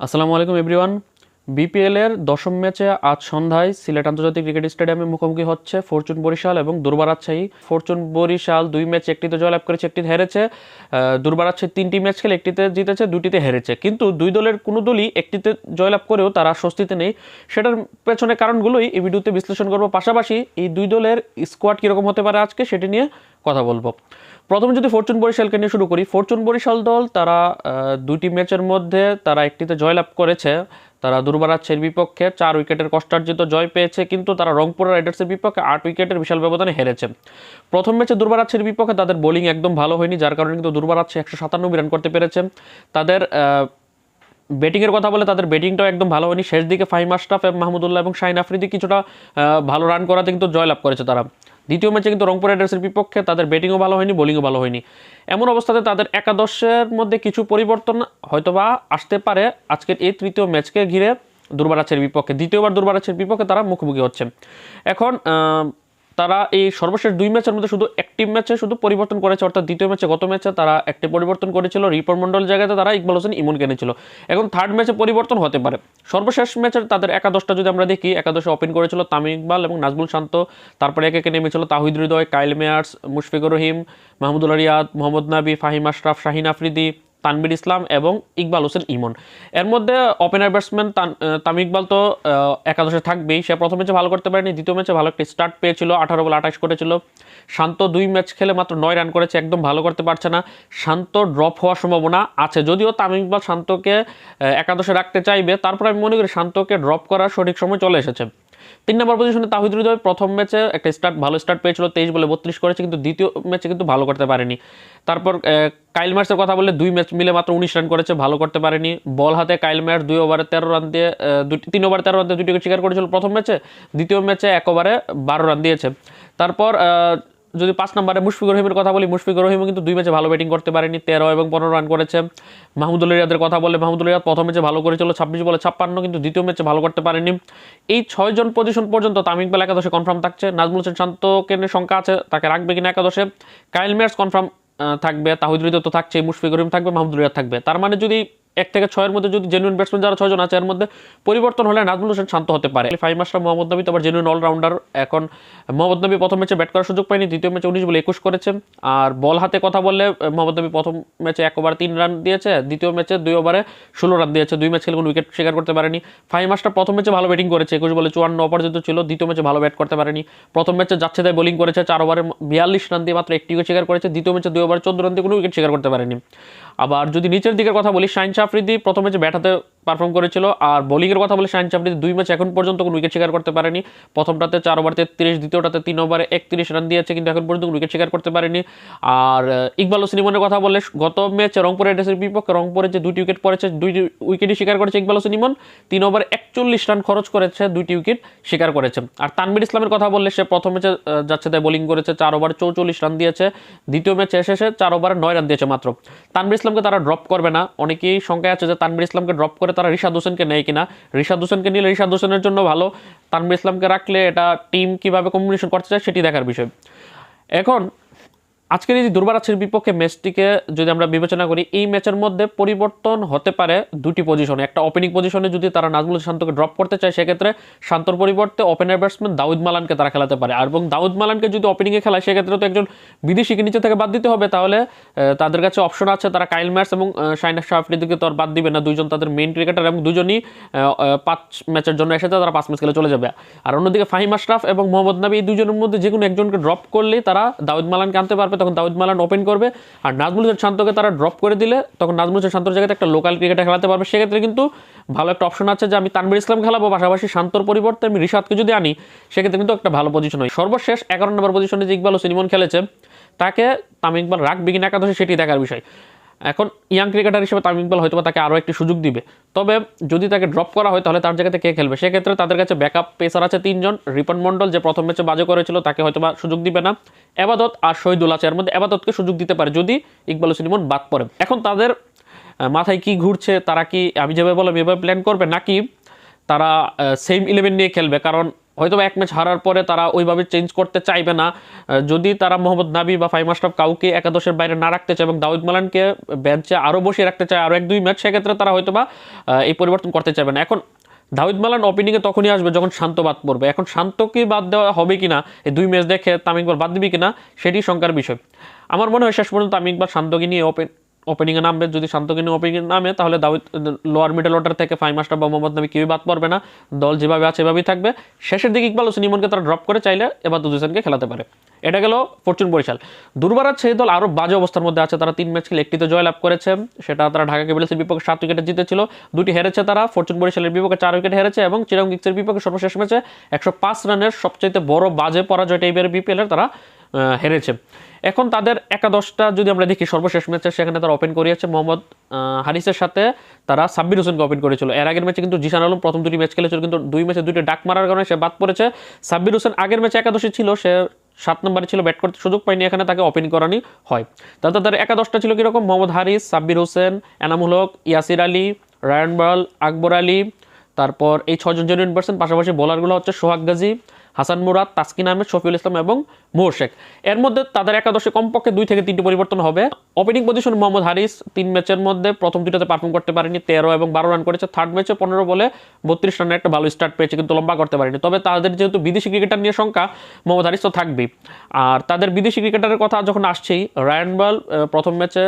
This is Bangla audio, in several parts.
আসসালামু আলাইকুম এভরিওয়ান বিপিএলের দশম ম্যাচে আজ সন্ধ্যায় সিলেট আন্তর্জাতিক ক্রিকেট স্টেডিয়ামে মুখোমুখি হচ্ছে ফরচুন বরিশাল এবং দুর্বার রাজশাহী। ফরচুন বরিশাল দুই ম্যাচ একটিতে জয়লাভ করেছে, একটিতে হেরেছে। দুর্বার রাজশাহী তিনটি ম্যাচ খেলে একটিতে জিতেছে, দুটিতে হেরেছে। কিন্তু দুই দলের কোনো দলই একটিতে জয়লাভ করেও তারা স্বস্তিতে নেই। সেটার পেছনে কারণগুলোই এই ভিডিওতে বিশ্লেষণ করব। পাশাপাশি এই দুই দলের স্কোয়াড কীরকম হতে পারে আজকে, সেটি নিয়ে কথা বলব। প্রথমে যদি ফরচুন বরিশালকে নিয়ে শুরু করি, ফরচুন বরিশাল দল তারা দুটি ম্যাচের মধ্যে তারা একটিতে জয়লাভ করেছে। তারা দুর্বারাচ্ছের বিপক্ষে চার উইকেটের কষ্টার্জিত জয় পেয়েছে, কিন্তু তারা রংপুর রাইডার্সের বিপক্ষে আট উইকেটের বিশাল ব্যবধানে হেরেছে। প্রথম ম্যাচে দুর্বারাচ্ছের বিপক্ষে তাদের বোলিং একদম ভালো হয়নি, যার কারণে কিন্তু দুর্বারাচ্ছে একশো সাতানব্বই রান করতে পেরেছে। তাদের ব্যাটিংয়ের কথা বলে তাদের ব্যাটিংটাও একদম ভালো হয়নি। শেষ দিকে ফাহিম আশরাফ এবং মাহমুদুল্লাহ এবং শাহিন আফ্রিদি কিছুটা ভালো রান করাতে কিন্তু জয়লাভ করেছে তারা। দ্বিতীয় ম্যাচে কিন্তু রংপুর রাইডার্সের বিপক্ষে তাদের ব্যাটিংও ভালো হয়নি, বোলিংও ভালো হয়নি। এমন অবস্থাতে তাদের একাদশের মধ্যে কিছু পরিবর্তন হয়তোবা আসতে পারে। আজকের এই তৃতীয় ম্যাচকে ঘিরে দুর্বারাছের বিপক্ষে, দ্বিতীয়বার দুর্বারাছের বিপক্ষে তারা মুখোমুখি হচ্ছে। এখন তারা এই সর্বশেষ দুই ম্যাচের মধ্যে শুধু একটি ম্যাচে শুধু পরিবর্তন করেছে, অর্থাৎ দ্বিতীয় ম্যাচে গত ম্যাচে তারা একটি পরিবর্তন করেছিল। রিপন মন্ডল জায়গাতে তারা ইকবাল হোসেন ইমন কিনেছিল। এখন থার্ড ম্যাচে পরিবর্তন হতে পারে। সর্বশেষ ম্যাচের তাদের একাদশটা যদি আমরা দেখি, একাদশে ওপেন করেছিল তামিম ইকবাল এবং নাজমুল শান্ত। তারপরে একে একে নেমেছিল তাহিদ হৃদয়, কাইল মেয়ার্স, মুশফিকুর রহিম, মাহমুদুল রিয়াদ মোহাম্মদ নাবি, ফাহিম আশরাফ, শাহিন আফ্রিদি। তানবির ইসলাম এবং ইকবাল হোসেন ইমন। এর মধ্যে ওপেনার ব্যাটসম্যান তামিম ইকবাল তো একাদশে থাকবেই। সে প্রথম ম্যাচে ভালো করতে পারেনি, দ্বিতীয় ম্যাচে ভালো একটা স্টার্ট পেয়েছিল, আঠারো বল আঠাশ করেছিল। শান্ত দুই ম্যাচ খেলে মাত্র নয় রান করেছে, একদম ভালো করতে পারছে না। শান্ত ড্রপ হওয়ার সম্ভাবনা আছে। যদিও তামিম ইকবাল শান্তকে একাদশে রাখতে চাইবে, তারপর আমি মনে করি শান্তকে ড্রপ করার সঠিক সময় চলে এসেছে। তিন নম্বর পজিশনে তাহিদ হৃদয় প্রথম ম্যাচে একটা স্টার্ট ভালো স্টার্ট পেয়েছিল, তেইশ বলে বত্রিশ করেছে, কিন্তু দ্বিতীয় ম্যাচে কিন্তু ভালো করতে পারেনি। তারপর কাইল ম্যাচের কথা বললে দুই ম্যাচ মিলে মাত্র উনিশ রান করেছে, ভালো করতে পারেনি। বল হাতে কাইল ম্যাচ দুই ওভারে তেরো রান দিয়ে দুটি- তিন ওভারে তেরো রান দিয়ে দুটি উইকেট শিকার করেছিল প্রথম ম্যাচে দ্বিতীয় ম্যাচে এক ওভারে বারো রান দিয়েছে। তারপর যদি পাঁচ নম্বরে মুশফিকুর রহিমের কথা বলি, মুশফিকুর রহিমও কিন্তু দুই ম্যাচে ভালো ব্যাটিং করতে পারেনি, তেরো এবং পনেরো রান করেছে। মাহমুদুল রিয়াদের কথা বলে, মাহমুদুল রিয়াদ প্রথম ম্যাচে ভালো করেছিল, ছাব্বিশ বলে ছাপ্পান্ন, কিন্তু দ্বিতীয় ম্যাচে ভালো করতে পারেনি। এই ছয়জন পজিশন পর্যন্ত তামিম ইকবাল একাদশে কনফার্ম থাকছে। নাজমুল হোসেন শান্তকে নিয়ে শঙ্কা আছে, তাকে রাখবে কিনা একাদশে। কাইল মেয়ার্স কনফার্ম থাকবে, তাহিদ তো থাকছে মুশফিকুর রহিম থাকবে, মাহমুদুল রিয়াদ থাকবে। তার মানে যদি এক থেকে ছয়ের মধ্যে যদি জেনুইন ব্যাটসম্যান যারা ছয়জন আছে, এর মধ্যে পরিবর্তন হলে নাজমুল হোসেন শান্ত হতে পারে। ফাইভ মাস্টার মোহাম্মদ নবী তো আবার জেনুইন অলরাউন্ডার এখন মোহাম্মদ নবী প্রথম ম্যাচে ব্যাট করার সুযোগ পায়নি, দ্বিতীয় ম্যাচে উনিশ বলে একুশ করেছে আর বল হাতে কথা বললে মোহাম্মদ নবী প্রথম ম্যাচে এক ওভার তিন রান দিয়েছে, দ্বিতীয় ম্যাচে দুই ওভারে ষোলো রান দিয়েছে, দুই ম্যাচ খেলে কোনো উইকেট শিকার করতে পারেনি। ফাইভ মাস্টার প্রথম ম্যাচে ভালো ব্যাটিং করেছে, একুশ বলে চুয়ান্ন অপরাজিত ছিল, দ্বিতীয় ম্যাচে ভালো ব্যাট করতে পারেনি। প্রথম ম্যাচে যাচ্ছে তাই বোলিং করেছে, চার ওভারে বিয়াল্লিশ রান দিয়ে মাত্র একটি উইকেট শিকার করেছে, দ্বিতীয় ম্যাচে দুই ওভারে চোদ্দ রান দিয়ে কোনো উইকেট শিকার করতে পারেনি। আবার যদি নিচের দিকের কথা বলি শাইন সাফরিদি প্রথমে যে ব্যাট হাতে পারফর্ম করেছিল। আর বোলিংয়ের কথা বলে শাইন আফ্রিদি দুই ম্যাচ এখন পর্যন্ত কোনো উইকেট শিকার করতে পারেনি। প্রথমটাতে চার ওভার তেত্রিশ, দ্বিতীয়টাতে তিন ওভারে একত্রিশ রান দিয়েছে, কিন্তু এখন পর্যন্ত উইকেট শিকার করতে পারেনি। আর ইকবাল হোসেন ইমনের কথা বললে গত ম্যাচে রংপুর রাইডার্সের বিপক্ষে রংপুরে যে দুইটি উইকেট পড়েছে দুইটি উইকেটই শিকার করেছে ইকবাল হোসেন ইমন। তিন ওভারে একচল্লিশ রান খরচ করেছে, দুইটি উইকেট শিকার করেছে। আর তানবির ইসলামের কথা বললে সে প্রথম ম্যাচে যাচ্ছে তাই বোলিং করেছে, চার ওভার চৌচল্লিশ রান দিয়েছে। দ্বিতীয় ম্যাচে এসে চার ওভারে নয় রান দিয়েছে মাত্র। তানবির ইসলামকে তারা ড্রপ করবে না। অনেকেই শঙ্কায় আছে যে তানবির ইসলামকে ড্রপ করে তারা রিশাদ হোসেনকে নেয় কিনা? রিশাদ হোসেনকে নিলে রিশাদ হোসেনের জন্য ভালো। তানবির ইসলামকে রাখলে এটা টিম কীভাবে কম্বিনেশন করতে চায় সেটি দেখার বিষয়। এখন আজকের এই যে দুর্বারাচ্ছের বিপক্ষে ম্যাচটিকে যদি আমরা বিবেচনা করি, এই ম্যাচের মধ্যে পরিবর্তন হতে পারে দুটি পজিশনে একটা ওপেনিং পজিশনে যদি তারা নাজমুল শান্তকে ড্রপ করতে চায়, সেক্ষেত্রে শান্তর পরিবর্তে ওপেনার ব্যাটসম্যান দাউদ মালানকে তারা খেলাতে পারে। এবং দাউদ মালানকে যদি ওপেনিংয়ে খেলায়, সেক্ষেত্রে তো একজন বিদেশিকে নিচে থেকে বাদ দিতে হবে। তাহলে তাদের কাছে অপশন আছে তারা কাইল ম্যাচ এবং শাইনা শাহফরিদিকে তো আর বাদ দিবে না। দুইজন তাদের মেইন ক্রিকেটার এবং দুজনই পাঁচ ম্যাচের জন্য এসেছে, তারা পাঁচ ম্যাচ খেলে চলে যাবে। আর অন্যদিকে ফাহিম আশরাফ এবং মোহাম্মদ নাবি এই দুজনের মধ্যে যে কোনো একজনকে ড্রপ করলেই তারা দাউদ মালানকে আনতে পারবে। তখন দাউদ মালান ওপেন করবে। আর নাজমুল হোসেন শান্তকে তারা ড্রপ করে দিলে, তখন নাজমুল হোসেন শান্তর জায়গাতে একটা লোকাল ক্রিকেটে খেলাতে পারবে। সেক্ষেত্রে কিন্তু ভালো একটা অপশন আছে যে আমি তানবির ইসলাম খেলাবো, পাশাপাশি শান্তর পরিবর্তে আমি রিশাদকে যদি আনি, সেক্ষেত্রে কিন্তু একটা ভালো পজিশন হয়। সর্বশেষ এগারো নম্বর পজিশনে যে ইকবাল হোসেন ইমন খেলেছে, তাকে তামিম ইকবাল রাখবে কিনা একাদশে সেটি দেখার বিষয়। এখন ইয়াং ক্রিকেটার হিসেবে তামিম ইকবাল হয়তো তাকে আরও একটি সুযোগ দিবে। তবে যদি তাকে ড্রপ করা হয়, তাহলে তার জায়গাতে কে খেলবে? সেক্ষেত্রে তাদের কাছে ব্যাকআপ পেসার আছে তিনজন। রিপন মন্ডল যে প্রথম ম্যাচে বাজে করেছিল, তাকে হয়তো বা সুযোগ দিবে না। এবাদত আর শহীদুল আছে। এর মধ্যে এবাদতকে সুযোগ দিতে পারে যদি ইকবাল হোসেন ইমন বাদ পড়ে। এখন তাদের মাথায় কি ঘুরছে, তারা কি, আমি যেভাবে বললাম, এভাবে প্ল্যান করবে, নাকি তারা সেম ইলেভেন নিয়ে খেলবে? কারণ হয়তো এক ম্যাচ হারার পরে তারা ওইভাবে চেঞ্জ করতে চাইবে না। যদি তারা মোহাম্মদ নাবি বা ফাইম আশরাফ কাউকে একাদশের বাইরে না রাখতে চায় এবং দাউদ মালানকে বেঞ্চে আরও বসিয়ে রাখতে চায় আরও এক দুই ম্যাচ, সেক্ষেত্রে তারা হয়তো বা এই পরিবর্তন করতে চাইবে না। এখন দাউদ মালান ওপেনিংয়ে তখনই আসবে যখন শান্ত বাদ পড়বে। এখন শান্তকে বাদ দেওয়া হবে কিনা, এই দুই ম্যাচ দেখে তামিম ইকবাল বাদ দিবি কিনা, সেটি শঙ্কার বিষয়। আমার মনে হয় শেষ পর্যন্ত তামিম ইকবাল শান্তকে নিয়ে ওপেন ওপেনিংয়ে নামবে, যদি শান্তকে নিয়ে ওপেনিংয়ে নামে, তাহলে দাউদ লোয়ার মিডল অর্ডার থেকে ফাইভ মাস্টার বা মোহাম্মদ নামি কেউই বাদ পড়বে না। দল যেভাবে আছে, এভাবেই থাকবে। শেষের দিকে ইকবাল হোসেন ইমনকে তারা ড্রপ করে চাইলে এবার দুজনকে খেলাতে পারে। এটা গেল ফরচুন বরিশাল। দুর্বার সেই দল আরও বাজে অবস্থার মধ্যে আছে। তারা তিন ম্যাচ খেলে একটিতে জয়লাভ করেছে। সেটা তারা ঢাকা ক্যাপিটালসের বিপক্ষে সাত উইকেটে জিতেছিল। দুটি হেরেছে তারা। ফরচুন বরিশালের বিপক্ষে চার উইকেট হেরেছে এবং চিরাং কিংসের বিপক্ষে সর্বশেষ ম্যাচে একশো পাঁচ রানের সবচেয়ে বড় বাজে পরাজয়টা এইবারের বিপিএলের। তারা হেরেছে। এখন তাদের একাদশটা যদি আমরা দেখি, সর্বশেষ ম্যাচে সেখানে তারা ওপেন করিয়েছে। মোহাম্মদ হারিসের সাথে তারা সাব্বির হোসেনকে ওপেন করেছিল। এর আগের ম্যাচে কিন্তু জিশান আলম প্রথম দুটি ম্যাচ খেলেছিল, কিন্তু দুই ম্যাচে দুইটা ডাক মারার কারণে সে বাদ পড়েছে। সাব্বির হোসেন আগের ম্যাচে একাদশী ছিল, সে সাত নম্বরে ছিল, ব্যাট করতে সুযোগ পায়নি, এখানে তাকে ওপেন করানি হয়। তাহলে তাদের একাদশটা ছিল কীরকম? মোহাম্মদ হারিস, সাব্বির হোসেন এনামুল হক ইয়াসির আলী, রায়ন বল, আকবর আলী, তারপর এই ছজন জেনুইন পার্সেন্ট পাশাপাশি বোলারগুলো হচ্ছে সোহাগ গাজী হাসান মুরাদ, তাসকিন আহমেদ, শফিউল ইসলাম এবং মোর শেখ এর মধ্যে তাদের একাদশে কমপক্ষে দুই থেকে তিনটি পরিবর্তন হবে। ওপেনিং পজিশন মোহাম্মদ হারিস, তিন ম্যাচের মধ্যে প্রথম দুটোতে পারফর্ম করতে পারেনি, তেরো এবং বারো রান করেছে। থার্ড ম্যাচে পনেরো বলে বত্রিশ রানের একটা ভালো স্টার্ট পেয়েছে, কিন্তু লম্বা করতে পারেনি। তবে তাদের যেহেতু বিদেশি ক্রিকেটার নিয়ে সংখ্যা মোহাম্মদ হারিস তো থাকবেই। আর তাদের বিদেশি ক্রিকেটারের কথা যখন আসছেই, রায়ান বল প্রথম ম্যাচে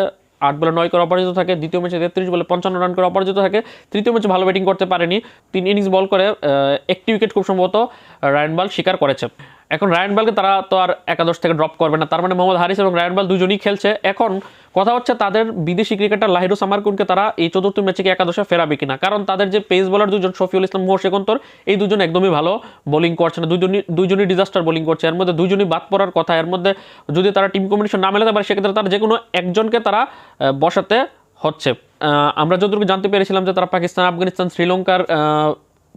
আট বলে নয় করে অপরাজিত থাকে, দ্বিতীয় ম্যাচে তেত্রিশ বলে পঞ্চান্ন রান করে অপরাজিত থাকে, তৃতীয় ম্যাচে ভালো ব্যাটিং করতে পারেনি, তিন ইনিংস বল করে একটি উইকেট খুব সম্ভবত রায়ন শিকার করেছে। এখন রায়ন বলকে তারা তো আর একাদশ থেকে ড্রপ করবে না। তার মানে মোহাম্মদ হারিস এবং রায়ন বল দুজনই খেলছে। এখন কথা হচ্ছে তাদের বিদেশি ক্রিকেটার লাহিরু সামারকুনকে তারা এই চতুর্থ ম্যাচে কি একাদশে ফেরাবে কিনা। কারণ তাদের যে পেস বোলার দুজন, শফিউল ইসলাম মোহ শেখন্তর এই দুজন একদমই ভালো বোলিং করছে না। দুজনই দুজনই ডিজাস্টার বোলিং করছে। এর মধ্যে দুজনই বাদ পড়ার কথা। এর মধ্যে যদি তারা টিম কম্বিনেশন না মেলাতে পারে, সেক্ষেত্রে তারা যে কোনো একজনকে তারা বসাতে হচ্ছে। আমরা যতটুকু জানতে পেরেছিলাম যে তারা পাকিস্তান, আফগানিস্তান, শ্রীলঙ্কার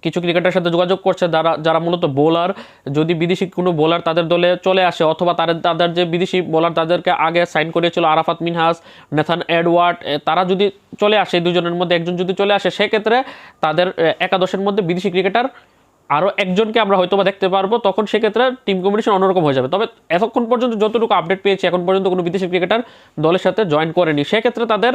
কিছু ক্রিকেটারের সাথে যোগাযোগ করছে, যারা যারা মূলত বোলার যদি বিদেশি কোনো বোলার তাদের দলে চলে আসে, অথবা তাদের তাদের যে বিদেশি বোলার তাদেরকে আগে সাইন করেছিল আরাফাত মিনহাস, নেথান এডওয়ার্ড তারা যদি চলে আসে দুজনের মধ্যে একজন যদি চলে আসে, সেক্ষেত্রে তাদের একাদশের মধ্যে বিদেশি ক্রিকেটার আরও একজনকে আমরা হয়তো বা দেখতে পারব, তখন সেক্ষেত্রে টিম কম্বিনেশন অন্যরকম হয়ে যাবে। তবে এতক্ষণ পর্যন্ত যতটুকু আপডেট পেয়েছি, এখন পর্যন্ত কোনো বিদেশি ক্রিকেটার দলের সাথে জয়েন করেনি। সেক্ষেত্রে তাদের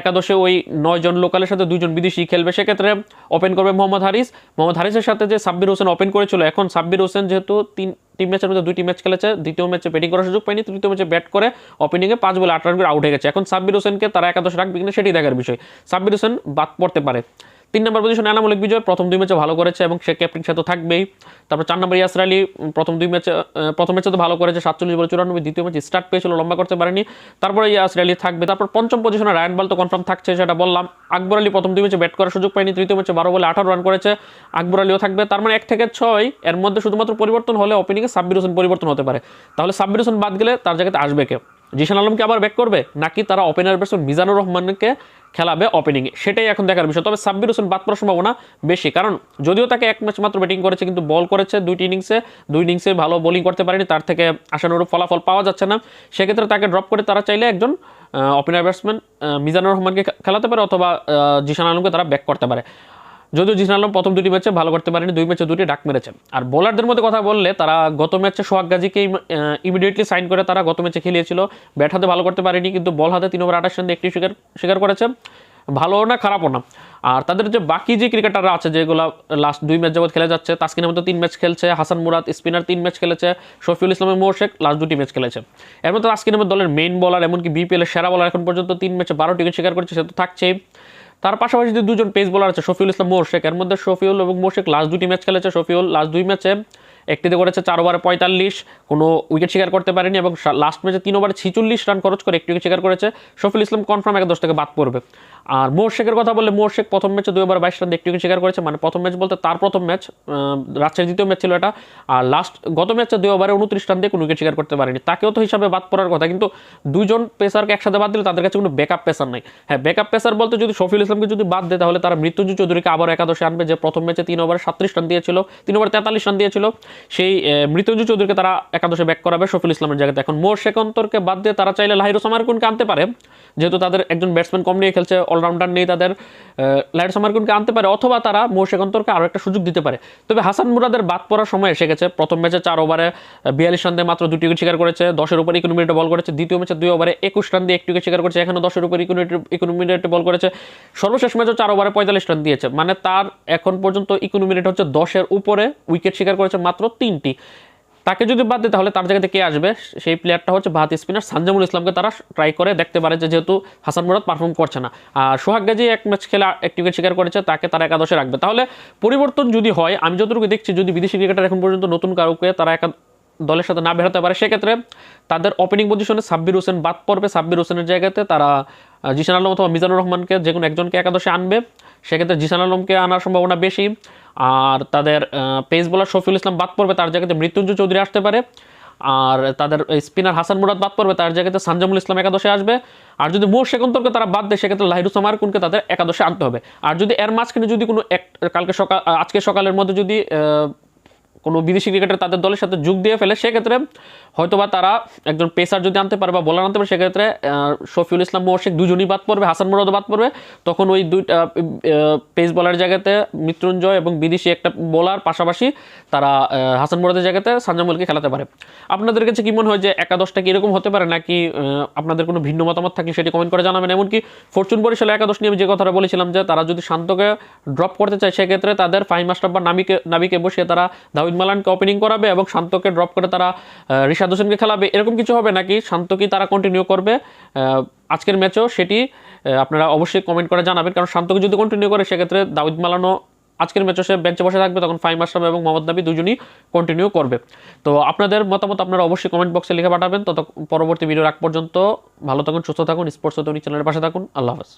একাদশে ওই নয় জন লোকালের সাথে দুইজন বিদেশি খেলবে। সেক্ষেত্রে ওপেন করবে মোহাম্মদ হারিস। মোহাম্মদ হারিসের সাথে যে সাব্বির হোসেন ওপেন করেছিল, এখন সাব্বির হোসেন যেহেতু তিন তিন ম্যাচের মধ্যে দুইটি ম্যাচ খেলেছে, দ্বিতীয় ম্যাচে ব্যাটিং করার সুযোগ পায়নি, তৃতীয় ম্যাচে ব্যাট করে ওপেনিংয়ে পাঁচ বলে আট রান করে আউট হয়ে গেছে। এখন সাব্বির হোসেনকে তারা একাদশ রাখবে কিনা সেটি দেখার বিষয়। সাব্বির হোসেন বাদ পড়তে পারে। তিন নম্বর পজিশন এনামুল হক বিজয়, প্রথম দুই ম্যাচে ভালো করেছে এবং সে ক্যাপ্টেন সে তো থাকবেই। তারপর চার নম্বর ইয়াসর আলী প্রথম দুই ম্যাচে প্রথম ম্যাচে তো ভালো করেছে, সাতচল্লিশ বলে চুরানব্বই, দ্বিতীয় ম্যাচে স্টার্ট পেয়েছিল, লম্বা করতে পারেনি। তারপরে ইয়াসর আলী থাকবে। তারপর পঞ্চম পজিশনে রায়ন বল তো কনফার্ম থাকছে, সেটা বললাম। আকবর আলী প্রথম দুই ম্যাচে ব্যাট করার সুযোগ পায়নি, তৃতীয় ম্যাচে বারো বলে আঠারো রান করেছে। আকবর আলীও থাকবে। তার মানে এক থেকে ছয়, এর মধ্যে শুধুমাত্র পরিবর্তন হলে ওপেনিংয়ে সাব্বির হোসেন পরিবর্তন হতে পারে। তাহলে সাব্বির হোসেন বাদ গেলে তার জায়গাতে আসবে কে? জিশান আলমকে আবার ব্যাক করবে? নাকি তারা ওপেনার ব্যাটসম্যান মিজানুর রহমানকে খেলাবে ওপেনিংয়ে সেটাই এখন দেখার বিষয়। তবে সাব্বির হোসেন বাদ পড়ার সম্ভাবনা বেশি। কারণ যদিও তাকে এক ম্যাচ মাত্র ব্যাটিং করেছে, কিন্তু বল করেছে দুইটি ইনিংসে দুই ইনিংসে ভালো বোলিং করতে পারেনি, তার থেকে আশানুরূপ ফলাফল পাওয়া যাচ্ছে না। সেক্ষেত্রে তাকে ড্রপ করে তারা চাইলে একজন ওপেনার ব্যাটসম্যান মিজানুর রহমানকে খেলাতে পারে অথবা জিশান আলমকে তারা ব্যাক করতে পারে। যদিও জিসান আলম প্রথম দুটি ম্যাচে ভালো করতে পারেনি, দুই ম্যাচে দুটি ডাক মেরেছে আর বোলারদের মধ্যে কথা বললে তারা গত ম্যাচে সোহাগ গাজীকে ইমিডিয়েটলি সাইন করে তারা গত ম্যাচে খেলিয়েছিল। ব্যাট হাতে ভালো করতে পারেনি, কিন্তু বল হাতে তিন ওভার আঠাশ রান একটি স্বীকার স্বীকার করেছে। ভালো না, খারাপও না। আর তাদের যে বাকি যে ক্রিকেটাররা আছে, যেগুলো লাস্ট দুই ম্যাচ যাবত খেলে যাচ্ছে তাসকিন আহমেদ তিন ম্যাচ খেলছে, হাসান মুরাদ স্পিনার তিন ম্যাচ খেলেছে, শফিউল ইসলামের মোর্শেক লাস্ট দুটি ম্যাচ খেলেছে। এর মধ্যে তাসকিন আহমেদ দলের মেইন বলার এমনকি বিপিএল এর সেরা বলার এখন পর্যন্ত তিন ম্যাচে বারোটি উইকেট শিকার করেছে, সে তো থাকছেই। তার পাশাপাশি যে দুজন পেস বোলার আছে, শফিউল ইসলাম মোর্শেক, এর মধ্যে শফিউল এবং মোর্শেক লাস্ট দুটি ম্যাচ খেলেছে। শফিউল লাস্ট দুই ম্যাচে একটিতে করেছে চার ওভারে পঁয়তাল্লিশ, কোনো উইকেট শিকার করতে পারেনি এবং লাস্ট ম্যাচে তিন ওভারে ছিচল্লিশ রান খরচ করে একটি উইকেট শিকার করেছে শফিউল ইসলাম কনফার্ম একাদশ থেকে বাদ পড়বে। আর মোর্শেকের কথা বললে মোর্শেক প্রথম ম্যাচে দুই ওভার বাইশ রান একটি উইকেট শিকার করেছে মানে প্রথম ম্যাচ বলতে তার প্রথম ম্যাচ রাজশাহীর দ্বিতীয় ম্যাচ ছিল এটা। আর লাস্ট গত ম্যাচে দুই ওভারে উনত্রিশ রান দিয়ে কোনো উইকেট শিকার করতে পারেনি। তাকেও তো হিসাবে বাদ পড়ার কথা, কিন্তু দুজন পেসারকে একসাথে বাদ দিলে তাদের কাছে কোনো ব্যাকআপ পেসার নাই। হ্যাঁ ব্যাকআপ পেসার বলতে যদি শফিউল ইসলামকে যদি বাদ দেয়, তাহলে তারা মৃত্যুঞ্জয় চৌধুরীকে আবার একাদশে আনবে, যে প্রথম ম্যাচে তিন ওভারে সাত্রিশ রান দিয়েছিল, তিন ওভারে তেতাল্লিশ রান দিয়েছিল। সেই মৃত্যুঞ্জয় চৌধুরীকে তারা একাদশে ব্যাক করাবে শফিল ইসলামের জায়গাতে। এখন মোর শেকন্তরকে বাদ দিয়ে তারা চাইলে লাহিরু সামারকুনকে আনতে পারে। যেহেতু তাদের একজন ব্যাটসম্যান কম নিয়ে খেলছে অলরাউন্ডার নেই তাদের আহ, লাহিরু সামারকুনকে আনতে পারে অথবা তারা মোর শেকন্তরকে আরও একটা সুযোগ দিতে পারে। তবে হাসান মুরাদের বাদ পড়ার সময় এসে গেছে। প্রথম ম্যাচে চার ওভারে বিয়াল্লিশ রান দিয়ে মাত্র দুটি উইকেট শিকার করেছে দশের উপরে ইকোনমি মিনিটে বল করেছে দ্বিতীয় ম্যাচে দুই ওভারে একুশ রান দিয়ে একটি উইকেট শিকার করেছে এখানে দশের উপরে ইকোনমি মিনিটে বল করেছে। সর্বশেষ ম্যাচও চার ওভারে পঁয়তাল্লিশ রান দিয়েছে। মানে তার এখন পর্যন্ত ইকোনমি মিনিট হচ্ছে দশের উপরে উইকেট শিকার করেছে মাত্র তিনটি। তাকে যদি বাদ দেয় তাহলে তার জায়গাতে কে আসবে? সেই প্লেয়ারটা হচ্ছে ভাত স্পিনার সানজামুল ইসলামকে তারা ট্রাই করে দেখতে পারে যে যেহেতু হাসান মুরাদ পারফর্ম করছে না। আর সোহাগ গাজি এক ম্যাচ খেলে একটি উইকেট শিকার করেছে, তাকে তারা একাদশে রাখবে। তাহলে পরিবর্তন যদি হয়, আমি যতটুকু দেখছি, যদি বিদেশি ক্রিকেটার এখন পর্যন্ত নতুন কাউকে তারা একা দলের সাথে না বেরোতে পারে, সেক্ষেত্রে তাদের ওপেনিং পজিশনে সাব্বির হোসেন বাদ পড়বে। সাব্বির হোসেনের জায়গাতে তারা জিসান আলম অথবা মিজানুর রহমানকে যে কোনো একজনকে একাদশে আনবে। সেক্ষেত্রে জিসান আলমকে আনার সম্ভাবনা বেশি। আর তাদের পেস বোলার শফিউল ইসলাম বাদ পড়বে, তার জায়গাতে মৃত্যুঞ্জয় চৌধুরী আসতে পারে। আর তাদের স্পিনার হাসান মুরাদ বাদ পড়বে, তার জায়গাতে সানজামুল ইসলাম একাদশে আসবে। আর যদি মোর সেকন্তরকে তারা বাদ দেয়, সেক্ষেত্রে লাহিরু সামারকুনকে তাদের একাদশে আনতে হবে। আর যদি এর মাঝখানে যদি কোনো এক, কালকে সকাল আজকে সকালের মধ্যে যদি কোনো বিদেশি ক্রিকেটার তাদের দলের সাথে যোগ দিয়ে ফেলে, সেক্ষেত্রে হয়তোবা তারা একজন পেসার যদি আনতে পারে বা বোলার আনতে পারে, সেক্ষেত্রে শফিউল ইসলাম মোর্শেক দুজনই বাদ পড়বে, হাসান মুরাদও বাদ পড়বে। তখন ওই দুইটা পেস বলার জায়গাতে মৃত্যুঞ্জয় এবং বিদেশি একটা বোলার পাশাপাশি তারা হাসান মুরাদের জায়গাতে সানজামুলকে খেলাতে পারে। আপনাদের কাছে কি মনে হয় যে একাদশটা কি এরকম হতে পারে, নাকি আপনাদের কোনো ভিন্ন মতামত থাকলে সেটি কমেন্ট করে জানাবেন? এমনকি ফরচুন বরিশাল একাদশ নিয়ে আমি যে কথাটা বলেছিলাম যে তারা যদি শান্তকে ড্রপ করতে চায়, সেক্ষেত্রে তাদের ফাইন মাস্টার বা নামিকে, নাবিকে বসিয়ে তারা দাউদ মালানকে ওপেনিং করাবে এবং শান্তকে ড্রপ করে তারা রিশাদ হোসেনকে খেলাবে। এরকম কিছু হবে নাকি? শান্ত কি তারা কন্টিনিউ করবে? আজকের ম্যাচেও সেটি আপনারা অবশ্যই কমেন্ট করে জানাবেন। কারণ শান্তকে যদি কন্টিনিউ করে, সেক্ষেত্রে দাউদ মালানো আজকের ম্যাচে সে বেঞ্চে বসে থাকবে। তখন ফাইম আশরাফ এবং মোহাম্মদ নাবি দুজনই কন্টিনিউ করবে। তো আপনাদের মতামত আপনারা অবশ্যই কমেন্ট বক্সে লিখে পাঠাবেন। তত পরবর্তী ভিডিও রাখ পর্যন্ত ভালো থাকুন, সুস্থ থাকুন স্পোর্টস চ্যানেলের পাশে থাকুন। আল্লাহ হাফেজ।